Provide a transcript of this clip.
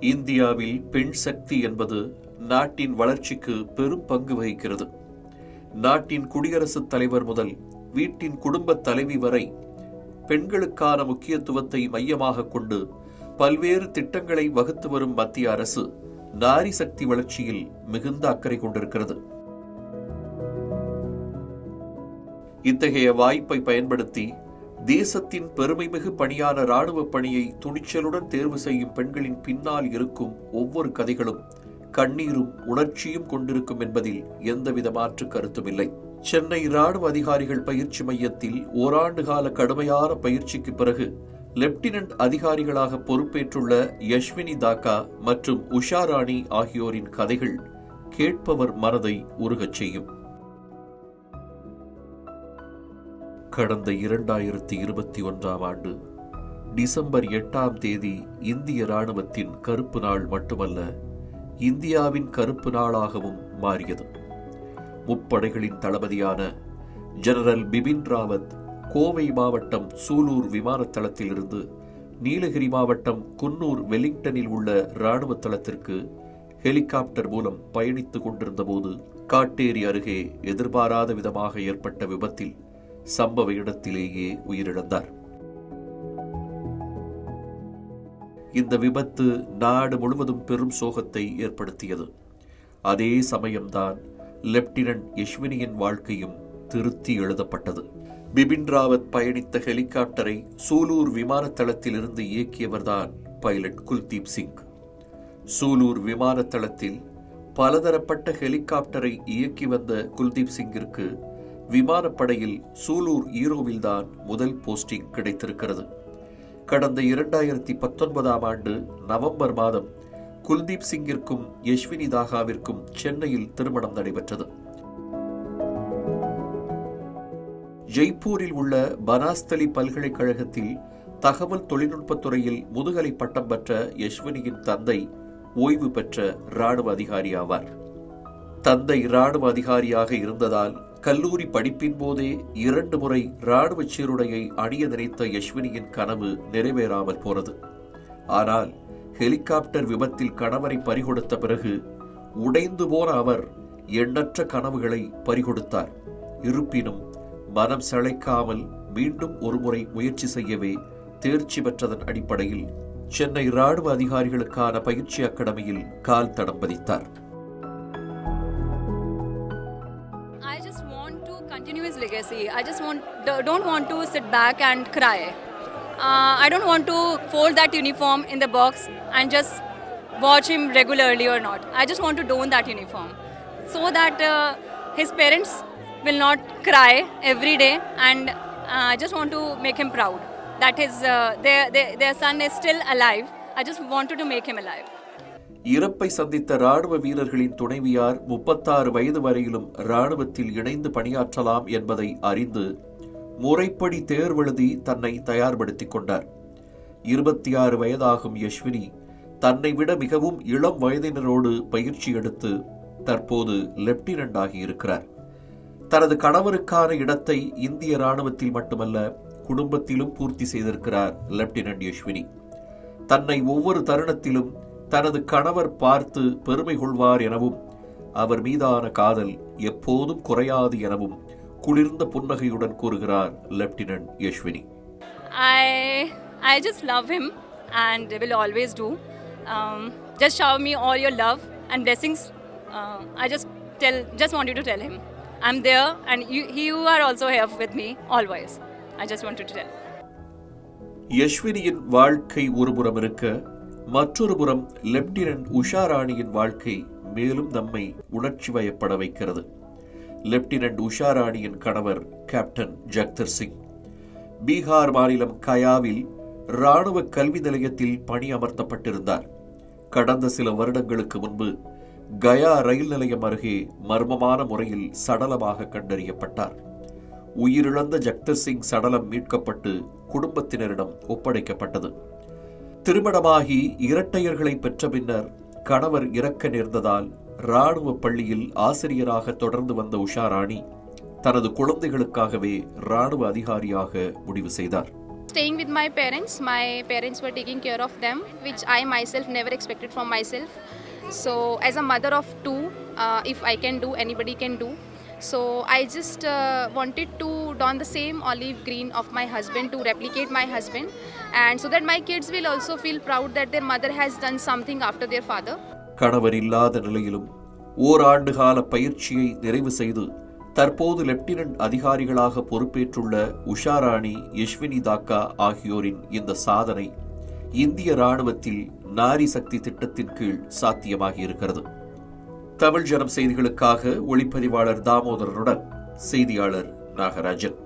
இந்தியாவில் பெண் சக்தி என்பது நாட்டின் வளர்ச்சிக்கு பெரும் பங்கு வகிக்கிறது. நாட்டின் குடியரசுத் தலைவர் முதல் வீட்டின் குடும்பத் தலைவி வரை பெண்களுக்கான முக்கியத்துவத்தை மையமாக கொண்டு பல்வேறு திட்டங்களை வகுத்து வரும் மத்திய அரசு நாரி சக்தி வளர்ச்சியில் மிகுந்த அக்கறை கொண்டிருக்கிறது. இத்தகைய வாய்ப்பை பயன்படுத்தி தேசத்தின் பெருமைமிகு பணியான இராணுவ பணியை துணிச்சலுடன் தேர்வு செய்யும் பெண்களின் பின்னால் இருக்கும் ஒவ்வொரு கதைகளும் கண்ணீரும் உணர்ச்சியும் கொண்டிருக்கும் என்பதில் எந்தவித மாற்று கருத்துமில்லை. சென்னை இராணுவ அதிகாரிகள் பயிற்சி மையத்தில் ஓராண்டு கால கடுமையான பயிற்சிக்கு பிறகு லெப்டினன்ட் அதிகாரிகளாக பொறுப்பேற்றுள்ள யஷ்வினி தாக்கா மற்றும் உஷாராணி ஆகியோரின் கதைகள் கேட்பவர் மனதை உருகச் செய்யும். கடந்த இரண்டாயிரத்தி இருபத்தி ஒன்றாம் ஆண்டு டிசம்பர் எட்டாம் தேதி இந்திய ராணுவத்தின் கருப்பு நாள் மட்டுமல்ல இந்தியாவின் கருப்பு நாளாகவும் மாறியது. முப்படைகளின் தளபதியான ஜெனரல் பிபின் ராவத் கோவை மாவட்டம் சூலூர் விமானத்தளத்திலிருந்து நீலகிரி மாவட்டம் குன்னூர் வெலிங்டனில் உள்ள ராணுவ தளத்திற்கு ஹெலிகாப்டர் மூலம் பயணித்துக் கொண்டிருந்தபோது காட்டேரி அருகே எதிர்பாராத விதமாக ஏற்பட்ட விபத்தில் சம்பவ இடத்திலேயே உயிரிழந்தார். இந்த விபத்து நாடு முழுவதும் பெரும் சோகத்தை ஏற்படுத்தியது. அதே சமயம்தான் லெப்டினன்ட் யஷ்வினியின் வாழ்க்கையும் திருத்தி எழுதப்பட்டது. பிபின் ராவத் பயணித்த ஹெலிகாப்டரை சூலூர் விமானத்தளத்திலிருந்து இயக்கியவர்தான் பைலட் குல்தீப் சிங். சூலூர் விமானத்தளத்தில் பலதரப்பட்ட ஹெலிகாப்டரை இயக்கி வந்த குல்தீப் சிங்கிற்கு விமானப்படையில் சூலூர் ஈரோவில்தான் முதல் போஸ்டிங் கிடைத்திருக்கிறது. கடந்த இரண்டாயிரத்தி பத்தொன்பதாம் ஆண்டு நவம்பர் மாதம் குல்தீப் சிங்கிற்கும் யஷ்வினி தாகாவிற்கும் சென்னையில் திருமணம் நடைபெற்றது. ஜெய்ப்பூரில் உள்ள பனாஸ்தலி பல்கலைக்கழகத்தில் தகவல் தொழில்நுட்பத் துறையில் முதுகலை பட்டம் பெற்ற யஷ்வினியின் தந்தை ஓய்வு பெற்ற ராணுவ அதிகாரி ஆவார். தந்தை ராணுவ அதிகாரியாக இருந்ததால் கல்லூரி படிப்பின் போதே இரண்டு முறை இராணுவ சீருடையை அணிய நினைத்த யஷ்வினியின் கனவு நிறைவேறாமல் போனது. ஆனால் ஹெலிகாப்டர் விபத்தில் கணவரை பறிகொடுத்த பிறகு உடைந்து போன அவர் எண்ணற்ற கனவுகளை பறிகொடுத்தார். இருப்பினும் மனம் சளைக்காமல் மீண்டும் ஒருமுறை முயற்சி செய்யவே தேர்ச்சி பெற்றதன் அடிப்படையில் சென்னை இராணுவ அதிகாரிகளுக்கான பயிற்சி அகாடமியில் கால் தடம் பதித்தார். I just want do- don't want to sit back and cry. Uh, I don't want to fold that uniform in the box and just watch him regularly or not. I just want to don that uniform so that uh, his parents will not cry every day, and uh, I just want to make him proud that his uh, their, their their son is still alive. I just wanted to make him alive. இறப்பை சந்தித்த ராணுவ வீரர்களின் துணைவியார் முப்பத்தாறு வயது வரையிலும் ராணுவத்தில் இணைந்து பணியாற்றலாம் என்பதை அறிந்து முறைப்படி தேர்வெழுதி தன்னை தயார்படுத்திக் கொண்டார். இருபத்தி ஆறு வயதாகும் யஷ்வினி தன்னை விட மிகவும் இளம் வயதினரோடு பயிற்சி எடுத்து தற்போது லெப்டினன்ட் ஆகியிருக்கிறார் தனது கணவருக்கான இடத்தை இந்திய ராணுவத்தில் மட்டுமல்ல குடும்பத்திலும் பூர்த்தி செய்திருக்கிறார் லெப்டினன்ட் யஷ்வினி. தன்னை ஒவ்வொரு தருணத்திலும் தனது கணவர் பார்த்து பெருமை கொள்வார் எனவும் அவர் மீதான காதல் எப்போதும் குறையாது எனவும் குளிர்ந்த புன்னகையுடன் கூறுகிறார் lieutenant Yashwini I just love him and will always do. Um, just shower me all your love and blessings. Uh, I just tell just wanted to tell him I'm there and you you are also here with me always. I just wanted to tell. யஷ்வினியின் வாழ்க்கை ஒருபுறம் இருக்க மற்றொரு புறம் lieutenant Usha ராணியின் வாழ்க்கை மேலும் நம்மை உணர்ச்சி வயப்பட வைக்கிறது. லெப்டினன்ட் உஷா ராணியின் கணவர் கேப்டன் ஜக்தர் சிங். பீகார் மாநிலம் கயாவில் ராணுவ கல்வி நிலையத்தில் பணி அமர்த்தப்பட்டிருந்தார் கடந்த சில வருடங்களுக்கு முன்பு கயா ரயில் நிலையம் அருகே மர்மமான முறையில் சடலமாக கண்டறியப்பட்டார். உயிரிழந்த ஜக்தர் சிங் சடலம் மீட்கப்பட்டு குடும்பத்தினரிடம் ஒப்படைக்கப்பட்டது. திருமணமாகி இரட்டையர்களை பெற்ற பின்னர் கணவர் இறக்க நேர்ந்ததால் ராணுவ பள்ளியில் ஆசிரியராக தொடர்ந்து வந்த உஷா ராணி தனது குழந்தைகளுக்காகவே ராணுவ அதிகாரியாக முடிவு செய்தார் Staying with my parents, my parents were taking care of them, which I myself never expected from myself. So, as a mother of two, uh, if I can do, anybody can do. So, I just uh, wanted to don the same olive green of my husband to replicate my husband, and so that my kids will also feel proud that their mother has done something after their father. கணவர் இல்லாத நிலையிலும் ஓராண்டு கால பயிற்சியை நிறைவு செய்து தற்போது lieutenant அதிகாரிகளாக பொறுப்பேற்றுள்ள உஷாராணி யஷ்வினி தாக்கா ஆகியோரின் இந்த சாதனை இந்திய ராணுவத்தில் நாரி சக்தி திட்டத்தின் கீழ் சாத்தியமாகியிருக்கிறது தமிழ் ஜனம் செய்திகளுக்காக ஒளிப்பதிவாளர் தாமோதரனுடன் செய்தியாளர் நாகராஜன்.